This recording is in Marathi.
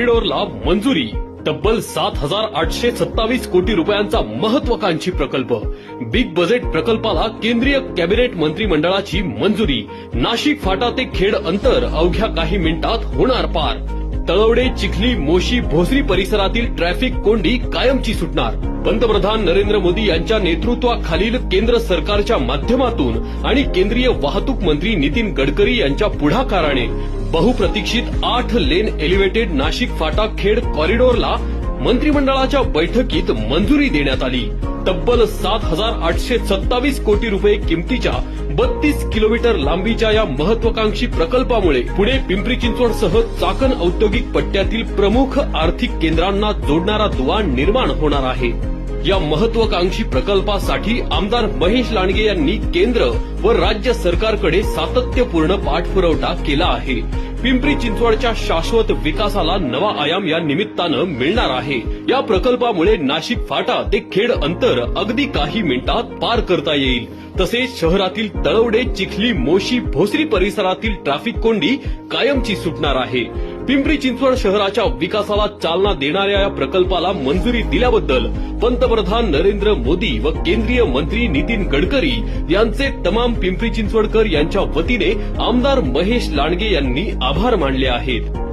कॉरिडॉरला मंजुरी. तब्बल सात हजार आठशे सत्तावीस कोटी रुपयांचा महत्वाकांक्षी प्रकल्प. बिग बजेट प्रकल्पाला केंद्रीय कॅबिनेट मंत्रिमंडळाची मंजुरी. नाशिक फाटा ते खेड अंतर अवघ्या काही मिनिटात होणार पार. तळवडे चिखली मोशी भोसरी परिसरातील ट्रॅफिक कोंडी कायमची सुटणार. पंतप्रधान नरेंद्र मोदी यांच्या नेतृत्वाखालील केंद्र सरकारच्या माध्यमातून आणि केंद्रीय वाहतूक मंत्री नितीन गडकरी यांच्या पुढाकाराने बहुप्रतीक्षित आठ लेन एलिव्हेटेड नाशिक फाटा खेड कॉरिडॉरला मंत्रिमंडळाच्या बैठकीत मंजुरी देण्यात आली. तब्बल सात हजार आठशे सत्तावीस कोटी रुपये किमतीच्या बत्तीस किलोमीटर लांबीच्या या महत्वाकांक्षी प्रकल्पामुळे पुणे पिंपरी चिंचवडसह चाकण औद्योगिक पट्ट्यातील प्रमुख आर्थिक केंद्रांना जोडणारा दुवा निर्माण होणार आहे. या महत्वाकांक्षी प्रकल्पासाठी आमदार महेश लांडगे यांनी केंद्र व राज्य सरकारकडे सातत्यपूर्ण पाठपुरवठा केला आहे. पिंपरी चिंचवडच्या शाश्वत विकासाला नवा आयाम या निमित्तानं मिळणार आहे. या प्रकल्पामुळे नाशिक फाटा ते खेड अंतर अगदी काही मिनिटात पार करता येईल. तसेच शहरातील तळवडे चिखली मोशी भोसरी परिसरातील ट्रॅफिक कोंडी कायमची सुटणार आहे. पिंपरी चिंचवड शहराच्या विकासाला चालना देणाऱ्या या प्रकल्पाला मंजुरी दिल्याबद्दल पंतप्रधान नरेंद्र मोदी व केंद्रीय मंत्री नितीन गडकरी यांचे तमाम पिंपरी चिंचवडकर यांच्या वतीने आमदार महेश लांडगे यांनी आभार मानले आहेत.